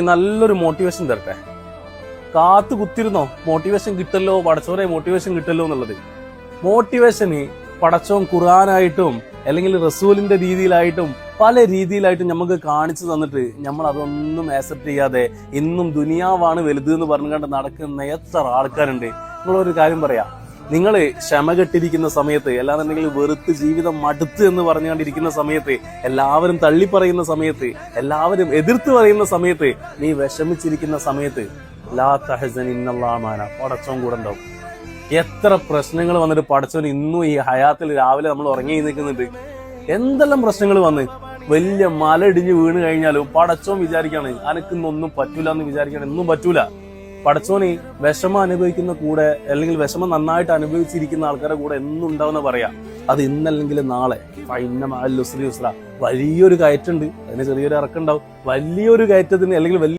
നല്ലൊരു മോട്ടിവേഷൻ തരട്ടെ. കാത്തു കുത്തിരുന്നോ? മോട്ടിവേഷൻ കിട്ടല്ലോ പടച്ചോനെ മോട്ടിവേഷൻ കിട്ടല്ലോ എന്നുള്ളത്. മോട്ടിവേഷന് പടച്ചോൻ ഖുറാനായിട്ടും അല്ലെങ്കിൽ റസൂലിന്റെ രീതിയിലായിട്ടും പല രീതിയിലായിട്ടും നമുക്ക് കാണിച്ചു തന്നിട്ട് നമ്മൾ അതൊന്നും ആക്സെപ്റ്റ് ചെയ്യാതെ ഇന്നും ദുനിയാവാണ് വലുത് എന്ന് പറഞ്ഞുകൊണ്ട് നടക്കുന്ന എത്ര ആൾക്കാരുണ്ട്. നിങ്ങളൊരു കാര്യം പറയാം. നിങ്ങൾ ക്ഷമ കെട്ടിരിക്കുന്ന സമയത്ത് അല്ലാന്നുണ്ടെങ്കിൽ വെറുത്ത് ജീവിതം മടുത്ത് എന്ന് പറഞ്ഞുകൊണ്ടിരിക്കുന്ന സമയത്ത് എല്ലാവരും തള്ളിപ്പറയുന്ന സമയത്ത് എല്ലാവരും എതിർത്ത് പറയുന്ന സമയത്ത് നീ വിഷമിച്ചിരിക്കുന്ന സമയത്ത് ലാ തഹസൻ ഇന്നല്ലാമാന പടച്ചോൻ കൂടെ ഉണ്ടാവും. എത്ര പ്രശ്നങ്ങൾ വന്നിട്ട് പടച്ചോൻ ഇന്നും ഈ ഹയാത്തിൽ രാവിലെ നമ്മൾ ഉറങ്ങി നിൽക്കുന്നുണ്ട്. എന്തെല്ലാം പ്രശ്നങ്ങൾ വന്ന്? വലിയ മല ഇടിഞ്ഞ് വീണ് കഴിഞ്ഞാലും പടച്ചോൻ വിചാരിക്കാണ് അനക്കിന്നൊന്നും പറ്റൂല എന്ന് വിചാരിക്കാൻ ഒന്നും പറ്റൂല. പടച്ചോന് വിഷമം അനുഭവിക്കുന്ന കൂടെ അല്ലെങ്കിൽ വിഷമം നന്നായിട്ട് അനുഭവിച്ചിരിക്കുന്ന ആൾക്കാരുടെ കൂടെ എന്നുണ്ടാവുന്ന പറയാ. അത് ഇന്നല്ലെങ്കിൽ നാളെ. ഫൈന മഅൽ വലിയൊരു കയറ്റുണ്ട് അതിന് ചെറിയൊരു ഇറക്കുണ്ടാവും വലിയൊരു കയറ്റത്തിന് അല്ലെങ്കിൽ വലിയ